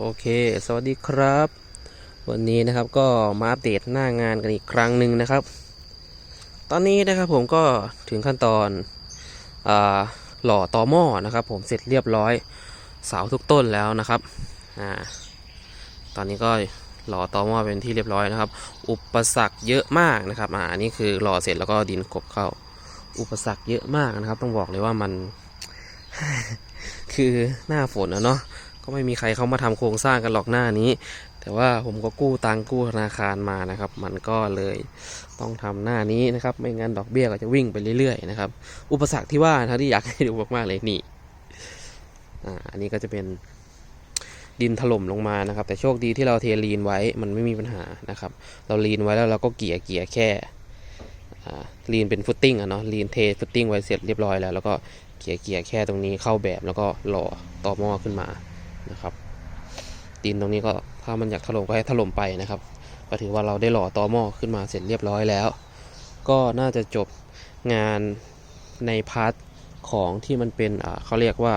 โอเค สวัสดีครับ วันนี้นะครับก็มาอัปเดตหน้างานกันอีกครั้งหนึ่งนะครับ ตอนนี้นะครับผมก็ถึงขั้นตอนอหล่อตอหม้อนะครับ ผมเสร็จเรียบร้อยเสาทุกต้นแล้วนะครับอ่าตอนนี้ก็หล่อตอหม้อเป็นที่เรียบร้อยนะครับ อุปสรรคเยอะมากนะครับอ่านนี้คือหล่อเสร็จแล้วก็ดินกบเข้า อุปสรรคเยอะมากนะครับ ต้องบอกเลยว่ามัน คือหน้าฝนนะเนาะ ก็ไม่มีใครเข้ามาทำโครงสร้างกันหรอกหน้านี้ แต่ว่าผมก็กู้ตังกู้ธนาคารมานะครับ มันก็เลยต้องทำหน้านี้นะครับ ไม่งั้นดอกเบี้ยก็จะวิ่งไปเรื่อยๆนะครับ อุปสรรคที่ว่านะที่อยากให้ดูมากๆเลยนี่อ่าอันนี้ก็จะเป็นดินถล่มลงมานะครับ แต่โชคดีที่เราเทลีนไว้มันไม่มีปัญหานะครับ เราลีนไว้แล้วเราก็เกี่ยเกี่ยแค่ลีนเป็นฟุตติ้งอะเนาะลีนเทฟุตติ้งไว้เสร็จเรียบร้อยแล้ว แล้วก็เกี่ยเกี่ยแค่ตรงนี้เข้าแบบแล้วก็หล่อต่อหม้อขึ้นมา นะครับดินตรงนี้ก็ถ้ามันอยากถล่มก็ให้ถล่มไปนะครับ ก็ถือว่าเราได้หล่อต่อหม้อขึ้นมาเสร็จเรียบร้อยแล้ว ก็น่าจะจบงานในพาร์ทของที่มันเป็นอ่าเขาเรียกว่า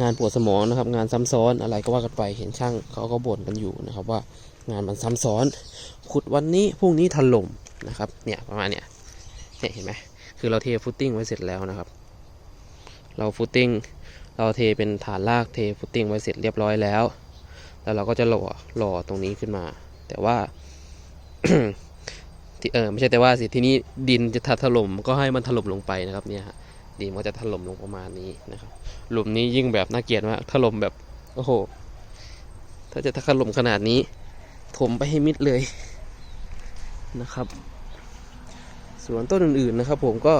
งานปวดสมองนะครับ งานซ้ำซ้อนอะไรก็ว่ากันไปเห็นช่างเขาก็บ่นกันอยู่นะครับว่างานมันซ้ำซ้อนขุดวันนี้พรุ่งนี้ถล่มนะครับเนี่ยประมาณเนี้ยเนี่ยเห็นไหมคือเราเทฟุตติ้งไว้เสร็จแล้วนะครับ เราฟุตติ้ง เราเทเป็นฐานรากเทฟุตติ้งไว้เสร็จเรียบร้อยแล้ว แล้วเราก็จะหล่อหล่อตรงนี้ขึ้นมา แต่ว่าที่เออไม่ใช่แต่ว่าสิทีนี้ดินจะถล่มก็ให้มันถล่มลงไปนะครับเนี่ยฮะดินมันก็จะถล่มลงประมาณนี้นะครับหลุมนี้ยิ่งแบบน่าเกลียดมากถล่มแบบโอ้โห ถ้าจะถล่มขนาดนี้ ถมไปให้มิดเลยนะครับ ส่วนต้นอื่นๆนะครับ ผมก็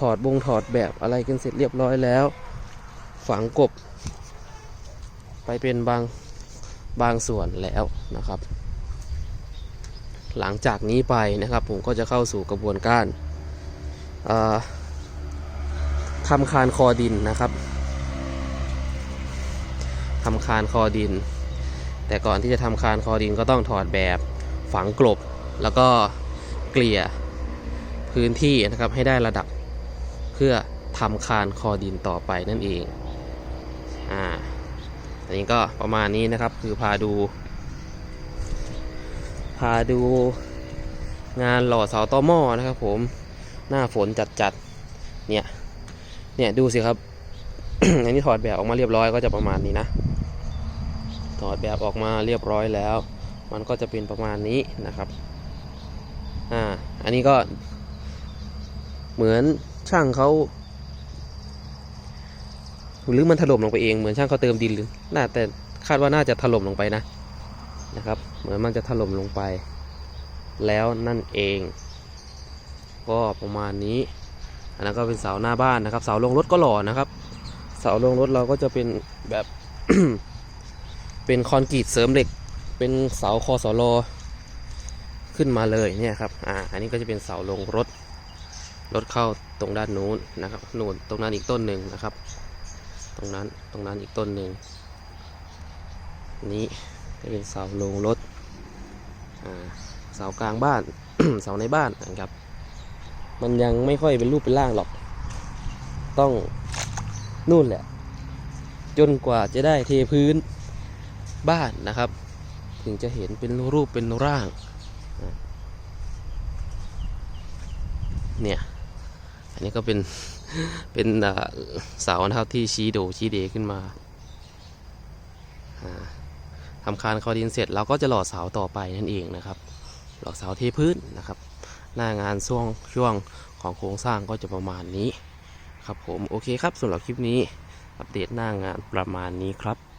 ถอดบงถอดแบบอะไรกันเสร็จเรียบร้อยแล้ว ฝังกบ ไปเป็นบางบางส่วนแล้วนะครับ หลังจากนี้ไปนะครับ ผมก็จะเข้าสู่กระบวนการทำคานคอดินนะครับทำคานคอดิน แต่ก่อนที่จะทำคานคอดินก็ต้องถอดแบบฝังกลบ แล้วก็เกลี่ยพื้นที่นะครับให้ได้ระดับเพื่อทำคานคอดินต่อไปนั่นเอง อ่าอันนี้ก็ประมาณนี้นะครับ คือพาดู พาดูงานหล่อเสาต่อหม้อนะครับ ผมหน้าฝนจัดๆเนี่ยเนี่ยดูสิครับ อันนี้ถอดแบบออกมาเรียบร้อยก็จะประมาณนี้นะ ถอดแบบออกมาเรียบร้อยแล้ว มันก็จะเป็นประมาณนี้นะครับอ่าอันนี้ก็เหมือนช่างเขา หรือมันถล่มลงไปเองเหมือนช่างเขาเติมดินหรือน่าแต่คาดว่าน่าจะถล่มลงไปนะนะครับ เหมือนมันจะถล่มลงไป แล้วนั่นเอง ก็ประมาณนี้ อันนั้นก็เป็นเสาหน้าบ้านนะครับ เสาลงรถก็หล่อนะครับ เสาลงรถเราก็จะเป็นแบบเป็นคอนกรีตเสริมเหล็ก เป็นเสาคอสลอขึ้นมาเลยเนี่ยครับอ่าอันนี้ก็จะเป็นเสาลงรถรถเข้าตรงด้านนู้นนะครับนู่นตรงนั้นอีกต้นหนึ่งนะครับ ตรงนั้นตรงนั้นอีกต้นหนึ่งนี้จะเป็นเสาลงรถเสากลางบ้าน เสาในบ้านนะครับ มันยังไม่ค่อยเป็นรูปเป็นร่างหรอก ต้องนู่นแหละ จนกว่าจะได้เทพื้นบ้านนะครับ ถึงจะเห็นเป็นรูปเป็นร่างเนี่ย อันนี้ก็เป็นเป็นเสานะครับที่ชี้โดชี้เดขึ้นมาอ่าทำคานคอดินเสร็จเราก็จะหล่อเสาต่อไปนั่นเองนะครับ หล่อเสาเทพื้นนะครับ หน้างานช่วงช่วงของโครงสร้างก็จะประมาณนี้ ครับผมโอเคครับสำหรับคลิปนี้อัปเดตหน้างานประมาณนี้ครับ